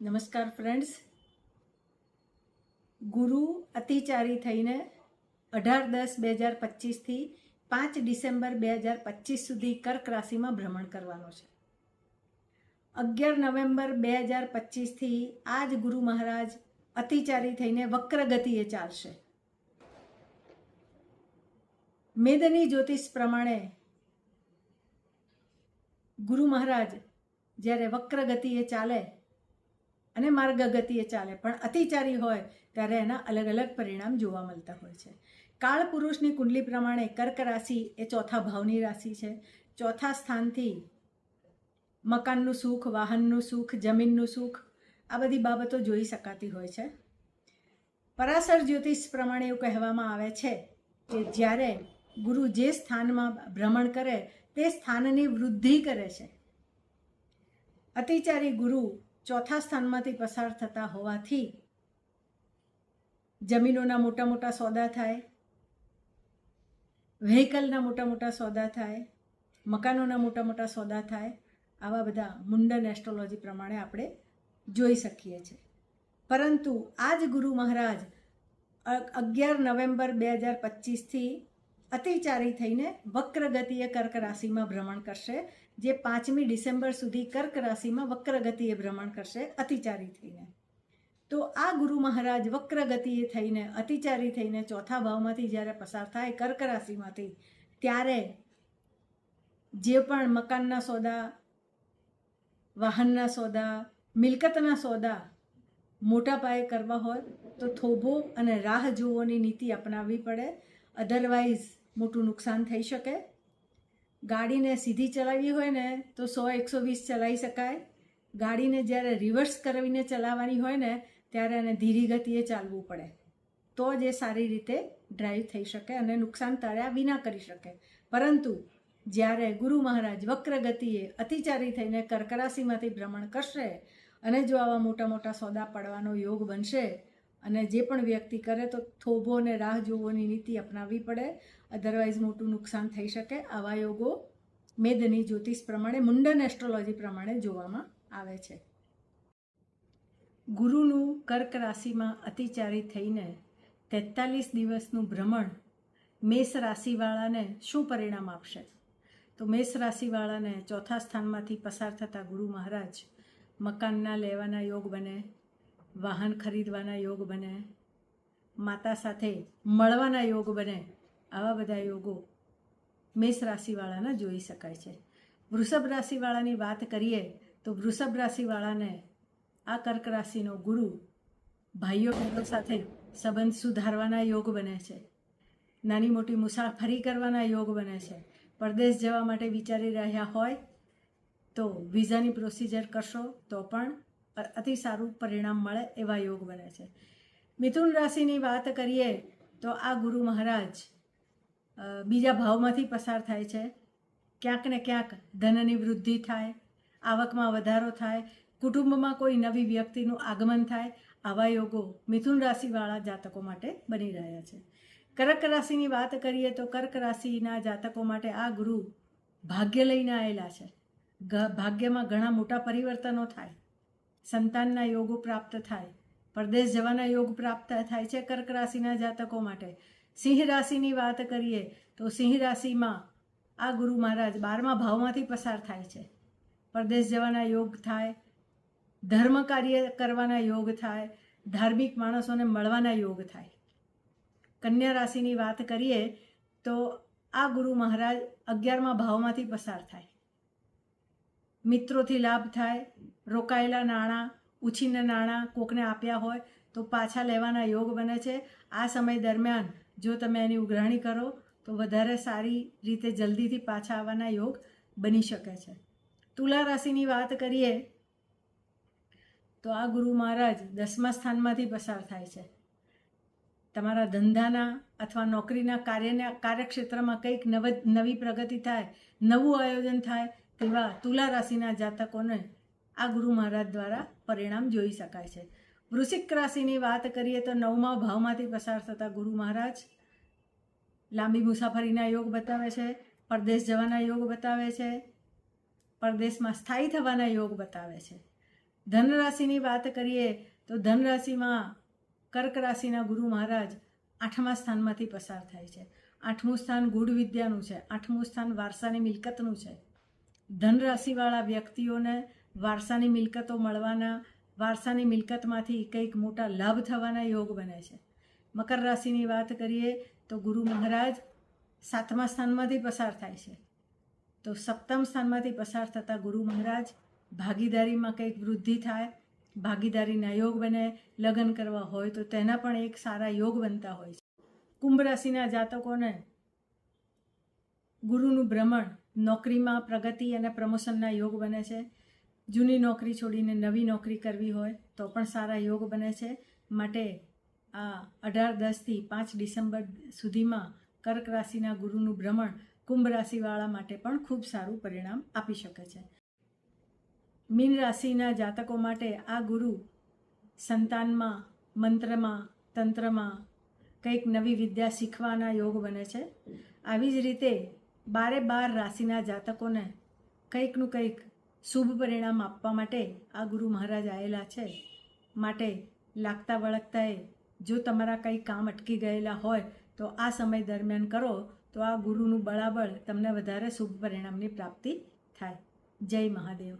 નમસ્કાર ફ્રેન્ડ્સ ગુરુ અતિચારી થઈને અઢાર દસ બે હજાર પચીસથી પાંચ ડિસેમ્બર બે હજાર પચીસ સુધી કર્ક રાશિમાં ભ્રમણ કરવાનો છે. અગિયાર નવેમ્બર બે હજાર પચીસથી આ જ ગુરુ મહારાજ અતિચારી થઈને વક્ર ગતિએ ચાલશે. મેદની જ્યોતિષ પ્રમાણે ગુરુ મહારાજ જ્યારે વક્ર ગતિએ ચાલે અને માર્ગ ગતિએ ચાલે. પણ અતિચારી હોય ત્યારે એના અલગ અલગ પરિણામ જોવા મળતા હોય છે. કાળ પુરુષની કુંડલી પ્રમાણે કર્ક રાશિ એ ચોથા ભાવની રાશિ છે. ચોથા સ્થાનથી મકાનનું સુખ, વાહનનું સુખ, જમીનનું સુખ આ બધી બાબતો જોઈ શકાતી હોય છે. પરાશર જ્યોતિષ પ્રમાણે એવું કહેવામાં આવે છે કે જ્યારે ગુરુ જે સ્થાનમાં ભ્રમણ કરે તે સ્થાનની વૃદ્ધિ કરે છે. અતિચારી ગુરુ ચોથા સ્થાનમાંથી પસાર થતા હોવાથી જમીનોના મોટા મોટા સોદા થાય વ્હીકલના મોટા મોટા સોદા થાય, મકાનોના મોટા મોટા સોદા થાય, આવા બધા મુંડન એસ્ટ્રોલોજી પ્રમાણે આપણે જોઈ શકીએ છીએ. પરંતુ આ જ ગુરુ મહારાજ અગિયાર નવેમ્બર બે હજાર પચીસથી અતિચારી થઈને વક્ર ગતિએ કર્ક રાશિમાં ભ્રમણ કરશે. જે પાંચમી ડિસેમ્બર સુધી કર્ક રાશિમાં વક્ર ગતિએ ભ્રમણ કરશે, અતિચારી થઈને. તો આ ગુરુ મહારાજ વક્ર ગતિએ થઈને, અતિચારી થઈને ચોથા ભાવમાંથી જ્યારે પસાર થાય કર્ક રાશિમાંથી, ત્યારે જે પણ મકાનના સોદા, વાહનના સોદા, મિલકતના સોદા મોટા પાયે કરવા હોય, તો થોભો અને રાહ જોવાની નીતિ અપનાવવી પડે. અધરવાઇઝ મોટું નુકસાન થઈ શકે. ગાડીને સીધી ચલાવવી હોય ને તો સો એકસો વીસ ચલાવી શકાય. ગાડીને જ્યારે રિવર્સ કરીને ચલાવવાની હોય ને ત્યારે એને ધીરી ગતિએ ચાલવું પડે. તો જ એ સારી રીતે ડ્રાઈવ થઈ શકે અને નુકસાન ટાળ્યા વિના કરી શકે. પરંતુ જ્યારે ગુરુ મહારાજ વક્ર ગતિએ અતિચારી થઈને કર્કરાશીમાંથી ભ્રમણ કરશે અને જો આવા મોટા મોટા સોદા પડવાનો યોગ બનશે અને જે પણ વ્યક્તિ કરે તો થોભો અને રાહ જોવોની નીતિ અપનાવવી પડે. અધરવાઇઝ મોટું નુકસાન થઈ શકે આવા યોગો મેદની જ્યોતિષ પ્રમાણે, મુંડન એસ્ટ્રોલોજી પ્રમાણે જોવામાં આવે છે. ગુરુનું કર્ક રાશિમાં અતિચારી થઈને તેતાલીસ દિવસનું ભ્રમણ મેષ રાશિવાળાને શું પરિણામ આપશે? તો મેષ રાશિવાળાને ચોથા સ્થાનમાંથી પસાર થતા ગુરુ મહારાજ મકાનના લેવાના યોગ બને વાહન ખરીદવાના યોગ બને, માતા સાથે મળવાના યોગ બને, આવા બધા યોગો મેષ રાશિવાળાના જોઈ શકાય છે. વૃષભ રાશિવાળાની વાત કરીએ તો વૃષભ રાશિવાળાને આ કર્ક રાશિનો ગુરુ ભાઈઓ બહેનો સાથે સંબંધ સુધારવાના યોગ બને છે. નાની મોટી મુસાફરી કરવાના યોગ બને છે. પરદેશ જવા માટે વિચારી રહ્યા હોય તો વિઝાની પ્રોસિજર કરશો તો પણ અતિ સારું પરિણામ મળે એવા યોગ બને છે. મિથુન રાશિની વાત કરીએ તો આ ગુરુ મહારાજ બીજા ભાવમાંથી પસાર થાય છે. ક્યાંક ને ક્યાંક ધનની વૃદ્ધિ થાય, આવકમાં વધારો થાય, કુટુંબમાં કોઈ નવી વ્યક્તિનું આગમન થાય, આવા યોગો મિથુન રાશિવાળા જાતકો માટે બની રહ્યા છે. કર્ક રાશિની વાત કરીએ તો કર્ક રાશિના જાતકો માટે આ ગુરુ ભાગ્ય લઈને આવેલા છે. ભાગ્યમાં ઘણા મોટા પરિવર્તનો થાય. સંતાનના યોગો પ્રાપ્ત થાય. પરદેશ જવાના યોગ પ્રાપ્ત થાય છે કર્ક રાશિના જાતકો માટે. સિંહ રાશિની વાત કરીએ તો સિંહ રાશિમાં આ ગુરુ મહારાજ બારમા ભાવમાંથી પસાર થાય છે. પરદેશ જવાના યોગ થાય, ધર્મ કાર્ય કરવાના યોગ થાય, ધાર્મિક માણસોને મળવાના યોગ થાય. કન્યા રાશિની વાત કરીએ તો આ ગુરુ મહારાજ અગિયારમા ભાવમાંથી પસાર થાય. મિત્રોથી લાભ થાય રોકાયેલા નાણાં, ઉછીના નાણાં કોકને આપ્યા હોય તો પાછા લેવાના યોગ બને છે. આ સમય દરમિયાન જો તમે એની ઉઘરાણી કરો તો વધારે સારી રીતે જલ્દીથી પાછા આવવાના યોગ બની શકે છે. તુલા રાશિની વાત કરીએ તો આ ગુરુ મહારાજ દસમા સ્થાનમાંથી પસાર થાય છે. તમારા ધંધાના અથવા નોકરીના કાર્યના કાર્યક્ષેત્રમાં કંઈક નવ, નવી પ્રગતિ થાય, નવું આયોજન થાય તેવા તુલા રાશિના જાતકોને આ ગુરુ મહારાજ દ્વારા પરિણામ જોઈ શકાય છે. વૃશ્ચિક રાશિની વાત કરીએ તો નવમા ભાવમાંથી પસાર થતા ગુરુ મહારાજ લાંબી મુસાફરીના યોગ બતાવે છે, પરદેશ જવાના યોગ બતાવે છે, પરદેશમાં સ્થાયી થવાના યોગ બતાવે છે. ધન રાશિની વાત કરીએ તો ધન રાશિમાં કર્ક રાશિના ગુરુ મહારાજ આઠમા સ્થાનમાંથી પસાર થાય છે. આઠમું સ્થાન ગુઢ વિદ્યાનું છે, આઠમું સ્થાન વારસાની મિલકતનું છે. ધન રાશિવાળા વ્યક્તિઓને વારસાની મિલકતો મળવાના, વારસાની મિલકતમાંથી કંઈક મોટા લાભ થવાના યોગ બને છે. મકર રાશિની વાત કરીએ તો ગુરુ મહારાજ સાતમા સ્થાનમાંથી પસાર થાય છે. તો સપ્તમ સ્થાનમાંથી પસાર થતા ગુરુ મહારાજ ભાગીદારીમાં કંઈક વૃદ્ધિ થાય, ભાગીદારીના યોગ બને, લગ્ન કરવા હોય તો તેના પણ એક સારા યોગ બનતા હોય છે. કુંભ રાશિના જાતકોને ગુરુનું ભ્રમણ નોકરીમાં પ્રગતિ અને પ્રમોશનના યોગ બને છે. જૂની નોકરી છોડીને નવી નોકરી કરવી હોય તો પણ સારા યોગ બને છે. માટે આ અઢાર દસથી પાંચ ડિસેમ્બર સુધીમાં કર્ક રાશિના ગુરુનું ભ્રમણ કુંભ રાશિવાળા માટે પણ ખૂબ સારું પરિણામ આપી શકે છે. મીન રાશિના જાતકો માટે આ ગુરુ સંતાનમાં, મંત્રમાં, તંત્રમાં કંઈક નવી વિદ્યા શીખવાના યોગ બને છે. આવી જ રીતે બારે બાર રાશિના જાતકોને કંઈકનું કંઈક શુભ પરિણામ આપવા માટે આ ગુરુ મહારાજ આવેલા છે. માટે લાગતા વળગતાએ જો તમારા કંઈ કામ અટકી ગયેલા હોય તો આ સમય દરમિયાન કરો તો આ ગુરુનું બળાબળ તમને વધારે શુભ પરિણામની પ્રાપ્તિ થાય. જય મહાદેવ.